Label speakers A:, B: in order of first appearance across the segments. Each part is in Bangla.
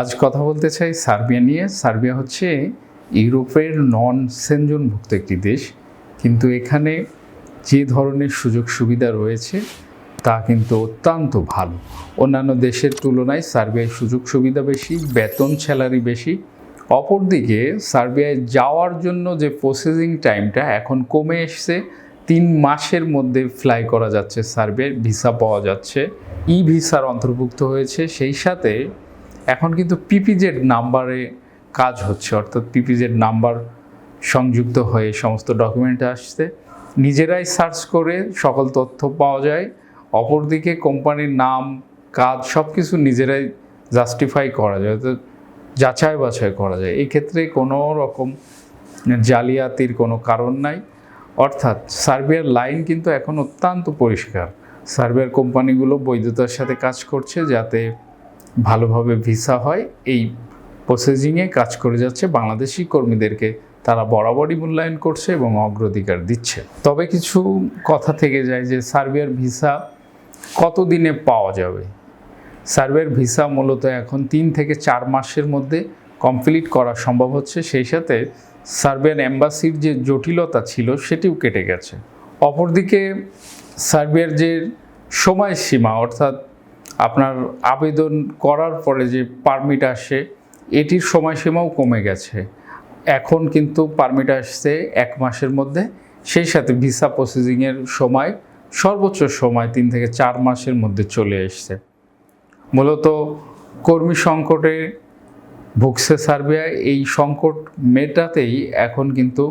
A: আজ কথা বলতে চাই সার্বিয়া নিয়ে। সার্বিয়া হচ্ছে ইউরোপের নন সেনজনভুক্ত একটি দেশ, কিন্তু এখানে যে ধরনের সুযোগ সুবিধা রয়েছে তা কিন্তু অত্যন্ত ভালো। অন্যান্য দেশের তুলনায় সার্বিয়ায় সুযোগ সুবিধা বেশি, বেতন স্যালারি বেশি। অপরদিকে সার্বিয়ায় যাওয়ার জন্য যে প্রসেসিং টাইমটা এখন কমে এসছে, তিন মাসের মধ্যে ফ্লাই করা যাচ্ছে সার্বিয়ার ভিসা পাওয়া যাচ্ছে ই ভিসার অন্তর্ভুক্ত হয়েছে। সেই সাথে এখন কিন্তু পিপিজেড নাম্বারে কাজ হচ্ছে, অর্থাৎ পিপিজেড নাম্বার সংযুক্ত হয়ে সমস্ত ডকুমেন্ট আসছে। নিজেরাই সার্চ করে সকল তথ্য পাওয়া যায়, অপরদিকে কোম্পানির নাম, কাজ সব কিছু নিজেরাই জাস্টিফাই করা যায়, অর্থাৎ যাচাই বাছাই করা যায়। এই ক্ষেত্রে কোনো রকম জালিয়াতির কোনো কারণ নাই। অর্থাৎ সার্বিয়ার লাইন কিন্তু এখন অত্যন্ত পরিষ্কার। সার্বিয়ার কোম্পানিগুলো বৈধতার সাথে কাজ করছে যাতে ভালোভাবে ভিসা হয়, এই প্রসেসিংয়ে কাজ করে যাচ্ছে বাংলাদেশি কর্মীদেরকে। তারা বরাবরই মূল্যায়ন করছে এবং অগ্রাধিকার দিচ্ছে। তবে কিছু কথা থেকে যায় যে সার্বিয়ার ভিসা কত দিনে পাওয়া যাবে? সার্বিয়ার ভিসা মূলত এখন তিন থেকে চার মাসের মধ্যে কমপ্লিট করা সম্ভব হচ্ছে। সেই সাথে সার্বিয়ান অ্যাম্বাসির যে জটিলতা ছিল সেটিও কেটে গেছে। অপরদিকে সার্বিয়ার যে সময়সীমা, অর্থাৎ আপনার আবেদন করার পরে যে পারমিট আসে, এটির সময়সীমাও কমে গেছে। এখন কিন্তু পারমিট আসছে এক মাসের মধ্যে, সেই সাথে ভিসা প্রসেসিংয়ের সময়, সর্বোচ্চ সময় তিন থেকে চার মাসের মধ্যে চলে এসছে। মূলত কর্মী সংকটে ভুগছে সার্বিয়া, এই সংকট মেটাতেই এখন কিন্তু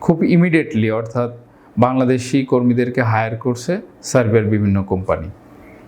A: খুব ইমিডিয়েটলি অর্থাৎ বাংলাদেশি কর্মীদেরকে হায়ার করছে সার্বিয়ার বিভিন্ন কোম্পানি।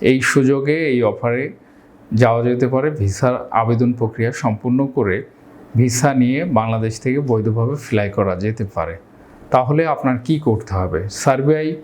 A: এই সুযোগে, এই অফারে যাওয়া যেতে পারে। ভিসার আবেদন প্রক্রিয়া সম্পূর্ণ করে ভিসা নিয়ে বাংলাদেশ থেকে বৈধভাবে ফ্লাই করা যেতে পারে। তাহলে আপনার কি করতে হবে? সার্বিয়ায়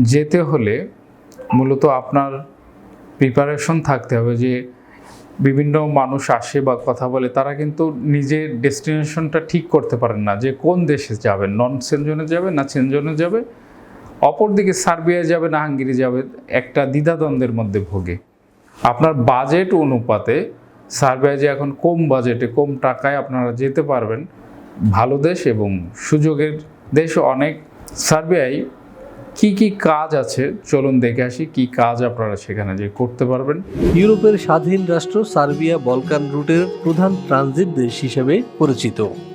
A: যেতে হলে মূলত আপনার প্রিপারেশন থাকতে হবে যে, বিভিন্ন মানুষ আসে বা কথা বলে, তারা কিন্তু নিজের ডেস্টিনেশনটা ঠিক করতে পারেন না যে, কোন দেশে যাবেন? নন সেনজনে যাবে না সেনজনে যাবে অপরদিকে সার্বিয়ায় যাবে না, হাঙ্গেরি যাবে, একটা দ্বিধাদ্বন্দ্বের মধ্যে ভোগে। আপনার বাজেট অনুপাতে সার্বিয়া যে এখন কম বাজেটে কম টাকায় আপনারা যেতে পারবেন, ভালো দেশ এবং সুযোগের দেশ অনেক। সার্বিয়ায় কি কি কাজ আছে? চলুন দেখে আসি কি কাজ আপনারা সেখানে যে করতে পারবেন।
B: ইউরোপের স্বাধীন রাষ্ট্র সার্বিয়া বলকান রুটের প্রধান ট্রানজিট দেশ হিসেবে পরিচিত।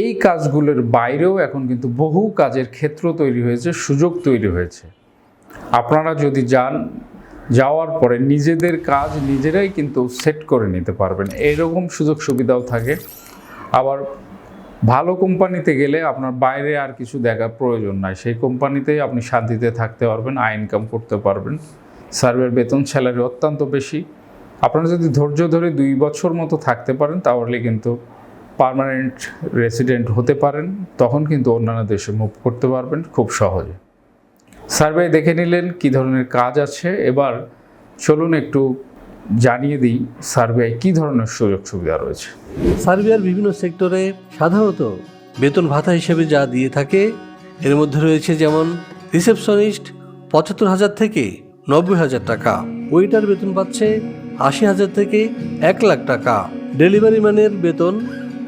A: এই কাজগুলোর বাইরেও এখন কিন্তু বহু কাজের ক্ষেত্র তৈরি হয়েছে, সুযোগ তৈরি হয়েছে। আপনারা যদি যান, যাওয়ার পরে নিজেদের কাজ নিজেরাই কিন্তু সেট করে নিতে পারবেন। এরকম সুযোগ সুবিধাও থাকে। আবার ভালো কোম্পানিতে গেলে আপনার বাইরে আর কিছু দেখার প্রয়োজন নাই। সেই কোম্পানিতেই আপনি শান্তিতে থাকতে পারবেন, আয় ইনকাম করতে পারবেন। সার্ভের বেতন, স্যালারি অত্যন্ত বেশি। আপনারা যদি ধৈর্য ধরে দুই বছর মতো থাকতে পারেন, তাহলে কিন্তু পার্মানেন্ট রেসিডেন্ট হতে পারেন, তখন কিন্তু অন্যান্য দেশে মুভ করতে পারবেন খুব সহজে। সার্ভে দেখে নিলেন কি ধরনের কাজ আছে, এবার চলুন একটু জানিয়ে দিই সার্ভেয় কী ধরনের সুযোগ সুবিধা রয়েছে।
B: সার্বিয়ার বিভিন্ন সেক্টরে সাধারণত বেতন ভাতা হিসেবে যা দিয়ে থাকে, এর মধ্যে রয়েছে যেমন রিসেপশনিস্ট পঁচাত্তর হাজার থেকে নব্বই হাজার টাকা ওয়েটার বেতন পাচ্ছে আশি হাজার থেকে এক লাখ টাকা ডেলিভারি ম্যানের বেতন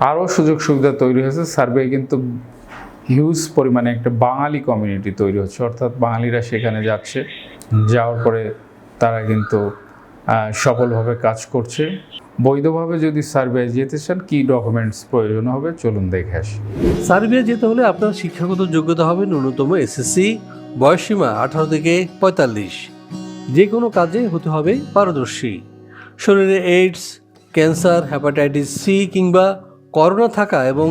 A: আরও সুযোগ সুবিধা তৈরি হয়েছে। সার্ভে কিন্তু হিউজ পরিমাণে একটা বাঙালি কমিউনিটি তৈরি হচ্ছে। অর্থাৎ বাঙালিরা সেখানে যাচ্ছে। যাওয়ার পরে তারা কিন্তু সফলভাবে কাজ করছে। বৈধভাবে যদি সার্ভে যেতে চান, কী ডকুমেন্টস প্রয়োজন হবে, চলুন দেখে আসি।
B: সার্বিয়া যেতে হলে আপনার শিক্ষাগত যোগ্যতা হবে ন্যূনতম এসএসসি বয়সসীমা আঠারো থেকে পঁয়তাল্লিশ। যে কোনো কাজে হতে হবে পারদর্শী। শরীরে এইডস ক্যান্সার হ্যাপাটাইটিস সি কিংবা করোনা থাকা এবং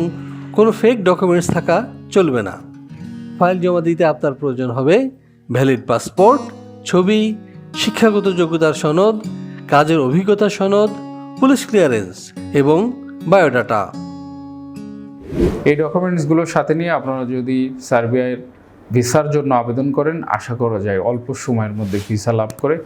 B: কোনো ফেক ডকুমেন্টস থাকা চলবে না। ফাইল জমা দিতে আপনার প্রয়োজন হবে ভ্যালিড পাসপোর্ট ছবি, শিক্ষাগত যোগ্যতার সনদ, কাজের অভিজ্ঞতা সনদ পুলিশ ক্লিয়ারেন্স এবং বায়োডাটা
A: এই ডকুমেন্টসগুলোর সাথে নিয়ে আপনারা যদি সার্বিয়ার ভিসার জন্য আবেদন করেন, আশা করা যায় অল্প সময়ের মধ্যে ভিসা লাভ করে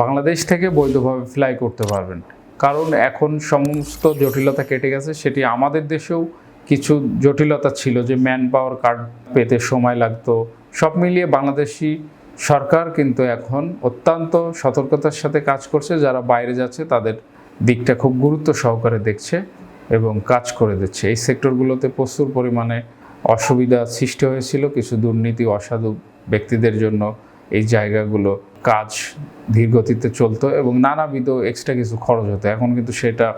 A: বাংলাদেশ থেকে বৈধভাবে ফ্লাই করতে পারবেন। কারণ এখন সমস্ত জটিলতা কেটে গেছে, সেটি আমাদের দেশেও কিছু জটিলতা ছিল যে ম্যান পাওয়ার কার্ড পেতে সময় লাগতো। সব মিলিয়ে বাংলাদেশি সরকার কিন্তু এখন অত্যন্ত সতর্কতার সাথে কাজ করছে, যারা বাইরে যাচ্ছে তাদের দিকটা খুব গুরুত্ব সহকারে দেখছে এবং কাজ করে দিচ্ছে। এই সেক্টরগুলোতে প্রচুর পরিমাণে অসুবিধা সৃষ্টি হয়েছিল, কিছু দুর্নীতি, অসাধু ব্যক্তিদের জন্য এই জায়গাগুলো কাজ ধীরগতিতে চলতো এবং নানাবিধ এক্সট্রা কিছু খরচ হতো। এখন কিন্তু সেটা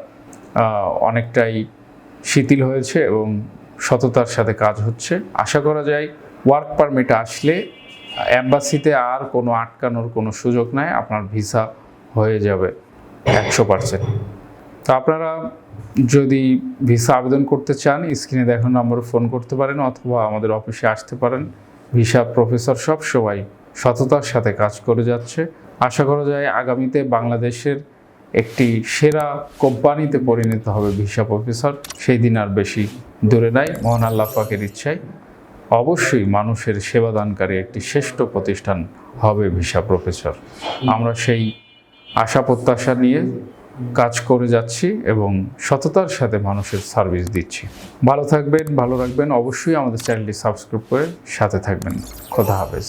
A: অনেকটাই শিথিল হয়েছে এবং সততার সাথে কাজ হচ্ছে। আশা করা যায় ওয়ার্ক পারমিট আসলে অ্যাম্বাসিতে আর কোনো আটকানোর কোনো সুযোগ নাই, আপনার ভিসা হয়ে যাবে একশো পার্সেন্ট তো আপনারা যদি ভিসা আবেদন করতে চান স্ক্রিনে দেখানো নম্বরে ফোন করতে পারেন অথবা আমাদের অফিসে আসতে পারেন। ভিসা প্রফেসর সব সবাই সততার সাথে কাজ করে যাচ্ছে। আশা করা যায় আগামীতে বাংলাদেশের একটি সেরা কোম্পানিতে পরিণত হবে ভিসা প্রফেসর সেই দিন আর বেশি দূরে নাই। মোহন আল্লাহ পাকের ইচ্ছায় অবশ্যই মানুষের সেবাদানকারী একটি শ্রেষ্ঠ প্রতিষ্ঠান হবে ভিসা প্রফেসর আমরা সেই আশা প্রত্যাশা নিয়ে কাজ করে যাচ্ছি এবং সততার সাথে মানুষের সার্ভিস দিচ্ছি। ভালো থাকবেন, ভালো রাখবেন। অবশ্যই আমাদের চ্যানেলটি সাবস্ক্রাইব করে সাথে থাকবেন। খোদা হাফেজ।